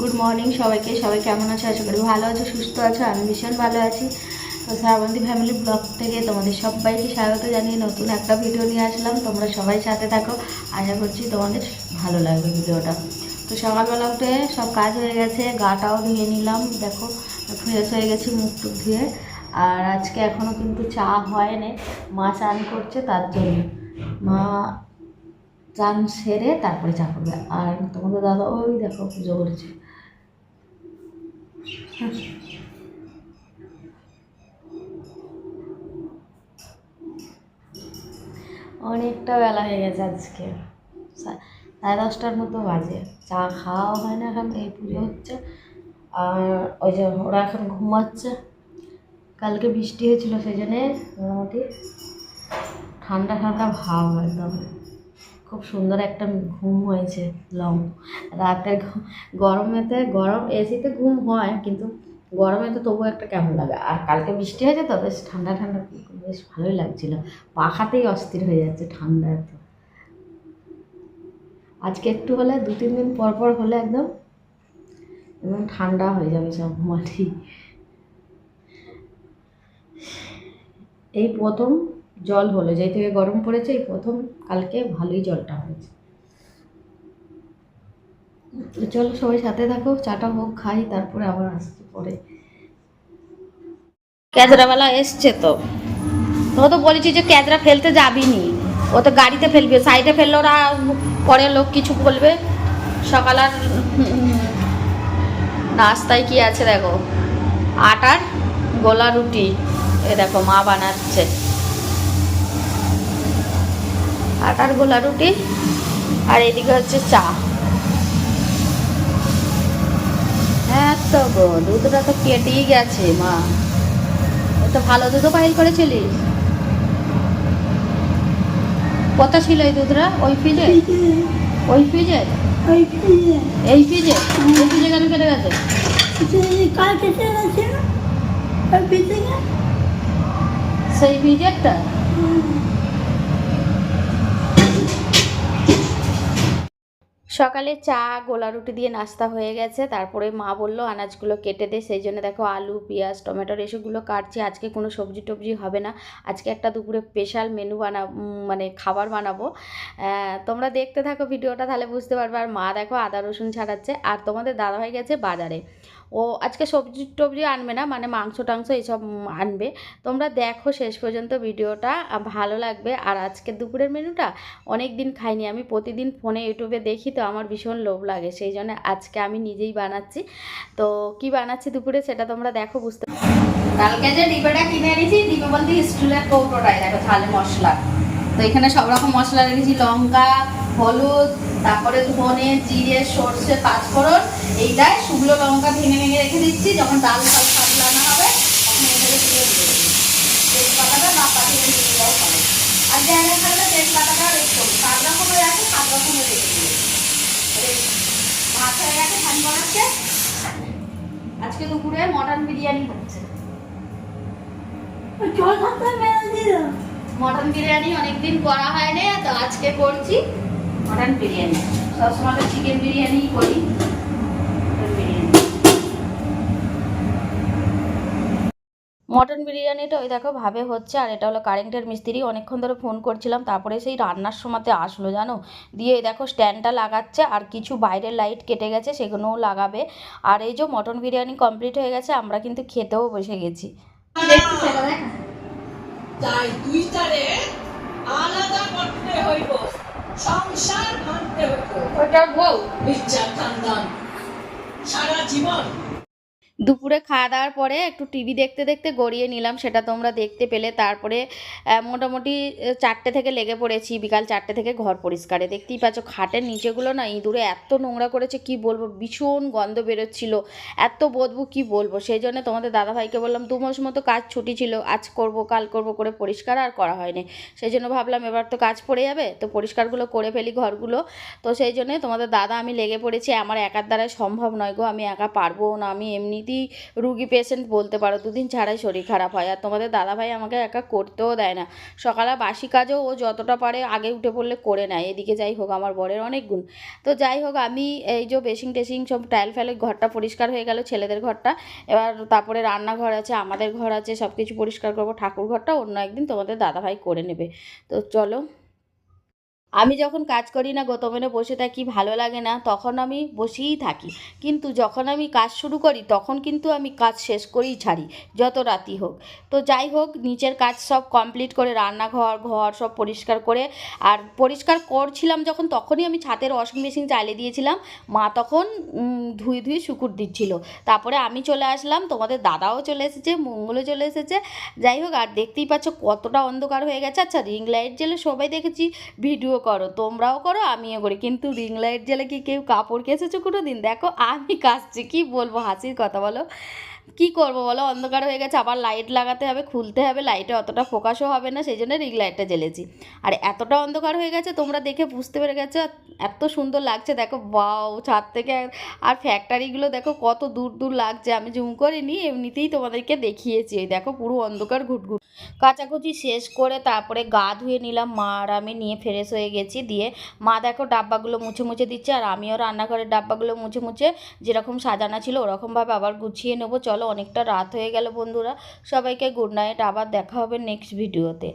Good morning সবাইকে। সবাই কেমন আছো? আশা করি ভালো আছো, সুস্থ আছো, আমি ভীষণ ভালো আছি। তো শ্রাবন্তী ফ্যামিলি ব্লগ থেকে তোমাদের সবাইকে স্বাগত জানিয়ে নতুন একটা ভিডিও নিয়ে আসলাম। তোমরা সবাই সাথে থাকো। আশা করছি তোমাদের ভালো লাগবে ভিডিওটা। তো সকালবেলা উঠে সব কাজ হয়ে গেছে, গাটাও ধুয়ে নিলাম। দেখো ফ্রেশ হয়ে গেছি মুখ টুক ধুয়ে। আর আজকে এখনও কিন্তু চা হয় হয়নি। মা চান করছে, তার জন্য। মা চান সেরে তারপরে চা করবে। আর তোমাদের দাদা, ওই দেখো, পুজো করেছে। অনেকটা বেলা হয়ে গেছে আজকে। সাড়ে দশটার মতো বাজে। চা খাওয়াও হয় না এখন, এই পুজো হচ্ছে। আর ওই যে ওরা এখন ঘুমাচ্ছে। কালকে বৃষ্টি হয়েছিল সেই জন্যে মোটামুটি ঠান্ডা ঠান্ডা ভাব একদম। খুব সুন্দর একটা ঘুম হয়েছে, লং। রাতে ঘু- গরমেতে, গরম এসিতে ঘুম হয়, কিন্তু গরমে তো তবুও একটা কেমন লাগে। আর কালকে বৃষ্টি হয়েছে তো, বেশ ঠান্ডা ঠান্ডা, বেশ ভালোই লাগছিল। পাখাতেই অস্থির হয়ে যাচ্ছে ঠান্ডা এত। আজকে একটু হলে, দু, তিন দিন পর পর হলে একদম এবং ঠান্ডা হয়ে যাবে সব মাটি। এই প্রথম জল হলো, যেই থেকে গরম পড়েছে, এই প্রথম কালকে ভালোই জলটা হয়েছে। তো চলো সবাই সাথে থাকো, চাটা হোক, খাই, তারপরে আবার আসতে পরে। ক্যাজরাবেলা এসছে তো। ও তো বলেছি যে ক্যাজরা ফেলতে যাবি নি। ও তো গাড়িতে ফেলবে, সাইডে ফেললে ওরা পরে লোক কিছু বলবে। সকাল আর নাস্তায় কি আছে দেখো? আটার গোলা রুটি, এ দেখো মা বানাচ্ছে। আটার গোলা রুটি। আর এদিকে হচ্ছে চা। হ্যাঁ তো গো দুধটা তো কেটেই গেছে মা। তো ভালো দুধও পাইল করেছিলিস কত ছিল এই দুধটা? ওই ফ্রিজে? ওই ফ্রিজে। এই ফ্রিজে? এই ফ্রিজে কেন কেটে গেছে? সেই ফ্রিজেরটা? সকালে চা, গোলা রুটি দিয়ে নাস্তা হয়ে গেছে। তারপরে মা বলল, আনাজগুলো কেটে দে। সেই জন্য দেখো আলু, পেঁয়াজ টমেটোর এসবগুলো কাটছি। আজকে কোনো সবজি টবজি হবে না। আজকে একটা দুপুরে স্পেশাল মেনু বানা মানে খাবার বানাবো। তোমরা দেখতে থাকো ভিডিওটা, তাহলে বুঝতে পারবে। আর মা দেখো আদা, রসুন ছাড়াচ্ছে। আর তোমাদের দাদা হয়ে গেছে বাজারে। ও আজকে সবজি টবজি আনবে না মানে মাংস টাংস এইসব আনবে। তোমরা দেখো শেষ পর্যন্ত ভিডিওটা ভালো লাগবে। আর আজকে দুপুরের মেনুটা অনেক দিন খাইনি আমি, প্রতিদিন ফোনে, ইউটিউবে দেখি তো আমার ভীষণ লোভ লাগে, সেই জন্য আজকে আমি নিজেই বানাচ্ছি। তো কি বানাচ্ছি দুপুরে সেটা তোমরা দেখো, বুঝতে কালকে যে ডিবেটা কিনে এনেছি ডিবে বলতে স্টিলের কৌটোটাই দেখো ঝালে মশলা। তো এখানে সব রকম মশলা রেখেছি, লঙ্কা, হলুদ তারপরে ধনে জিরে সর্ষে পাঁচফোড়ন এইটাই শুকনো লঙ্কা ভেঙে ভেঙে রেখে দিচ্ছি। যখন ডাল ফাল সাবলানো হবে তখন এটাকে দিয়ে দেবো। তেজপাতাটা না পাঠিয়ে দিয়ে দেওয়া হবে। আর জায়গা থাকলে তেজপাতাটা রেখে সাত রকমের আছে সাত রকমের রেখে দেবো। ভাত হয়ে গেছে ধান বানাচ্ছে। আজকে দুপুরে মটন বিরিয়ানি হচ্ছে। মটন বিরিয়ানি অনেকদিন করা হয়নি তো আজকে করছি। মটন বিরিয়ানি সবসময় তো চিকেন বিরিয়ানি করি। মটন বিরিয়ানিটা ওই দেখো ভাবে হচ্ছে আর এটা হলো কারেন্টের মিস্ত্রি। অনেকক্ষণ ধরে ফোন করছিলাম তারপরে সেই রান্নার সময়তে আসলো জানো? দিয়ে এই দেখো স্ট্যান্ডটা লাগাচ্ছে আর কিছু বাইরের লাইট কেটে গেছে সেগুলোও লাগাবে। আর এই যে মটন বিরিয়ানি কমপ্লিট হয়ে গেছে আমরা কিন্তু খেতেও বসে গেছি। আলাদা করতে ওটার বউ বিচার খানদান। সারা জীবন দুপুরে খাওয়া দাওয়ার পরে একটু টিভি দেখতে দেখতে গড়িয়ে নিলাম, সেটা তোমরা দেখতে পেলে। তারপরে মোটামুটি চারটে থেকে লেগে পড়েছি, বিকাল চারটে থেকে ঘর পরিষ্কারে। দেখতেই পাচ্ছ, খাটের নিচেগুলো না ইঁদুরে এত নোংরা করেছে, কি বলব, ভীষণ গন্ধ বেরোচ্ছিল। এত বদবু, কি বলব? সেই জন্য তোমাদের দাদাভাইকে বললাম, দু মাস মতো কাজ ছুটি ছিল, আজ করব, কাল করব করে পরিষ্কার, আর করা হয়নি। সেই জন্য ভাবলাম, এবার তো কাজ পড়ে যাবে, তো পরিষ্কারগুলো করে ফেলি ঘরগুলো। তো সেই জন্যে তোমাদের দাদা, আমি লেগে পড়েছি। আমার একার দ্বারা সম্ভব নয় গো, আমি একা পারব না, আমি এমনি এমনিতেই রুগী পেশেন্ট বলতে পারো, দুদিন ছাড়াই শরীর খারাপ হয়। আর তোমাদের দাদাভাই আমাকে একা করতেও দেয় না। সকালে বাসি কাজও ও যতটা পারে আগে উঠে পড়লে করে নেয়। এদিকে যাই হোক, আমার বরের অনেক গুণ। তো যাই হোক, আমি এই যে বেসিং টেসিং সব টাইল ফেলে ঘরটা পরিষ্কার হয়ে গেল, ছেলেদের ঘরটা। এবার তারপরে রান্নাঘর আছে, আমাদের ঘর আছে সব কিছু পরিষ্কার করব। ঠাকুর ঘরটা অন্য একদিন তোমাদের দাদাভাই করে নেবে। তো চলো আমি যখন কাজ করি না গতমেনে বসে থাকি, ভালো লাগে না, তখন আমি বসেই থাকি। কিন্তু যখন আমি কাজ শুরু করি, তখন কিন্তু আমি কাজ শেষ করেই ছাড়ি, যত রাতি হোক। তো যাই হোক নিচের কাজ সব কমপ্লিট করে রান্নাঘর, ঘর সব পরিষ্কার করে, আর পরিষ্কার করছিলাম যখন, তখনই আমি ছাতের ওয়াশিং মেশিন চালিয়ে দিয়েছিলাম। মা তখন ধুয়ে ধুয়ে শুকুর দিচ্ছিল। তারপরে আমি চলে আসলাম, তোমাদের দাদাও চলে এসেছে, মঙ্গলও চলে এসেছে। যাই হোক, আর দেখতেই পাচ্ছ কতটা অন্ধকার হয়ে গেছে। আচ্ছা রিং লাইট জেলে সবাই দেখেছি ভিডিও করো, তোমরাও করো, আমিও করি। কিন্তু রিং লাইট জেলে কি কেউ কাপড় কেসেছো কোনো দিন দেখো, আমি কাচছি কি বলব হাসির কথা বলো। কি করব বলো? অন্ধকার হয়ে গেছে, আবার লাইট লাগাতে হবে, খুলতে হবে লাইটে অতটা ফোকাসও হবে না, সেই জন্য রিং লাইটটা জ্বেলেছি। আর এতটা অন্ধকার হয়ে গেছে, তোমরা দেখে বুঝতে পেরে গেছো এত সুন্দর লাগছে, দেখো বাও ছাদ থেকে আর ফ্যাক্টরিগুলো দেখো কত দূর দূর লাগছে, আমি জুম করিনি, এমনিতেই তোমাদেরকে দেখিয়েছি এই দেখো পুরো অন্ধকার ঘুটঘুট। কাচাকুচি শেষ করে তারপরে গা ধুয়ে নিলাম, মা আর আমি নিয়ে ফ্রেশ হয়ে গেছি, দিয়ে মা দেখো ডাব্বাগুলো মুছে মুছে দিচ্ছে, আর আমিও রান্নাঘরের ডাব্বাগুলো মুছে মুছে যেরকম সাজানো ছিল, ওরকমভাবে আবার গুছিয়ে নেব চলো অনেকটা রাত হয়ে গেল বন্ধুরা। সবাইকে গুড নাইট আবার দেখা হবে নেক্সট ভিডিওতে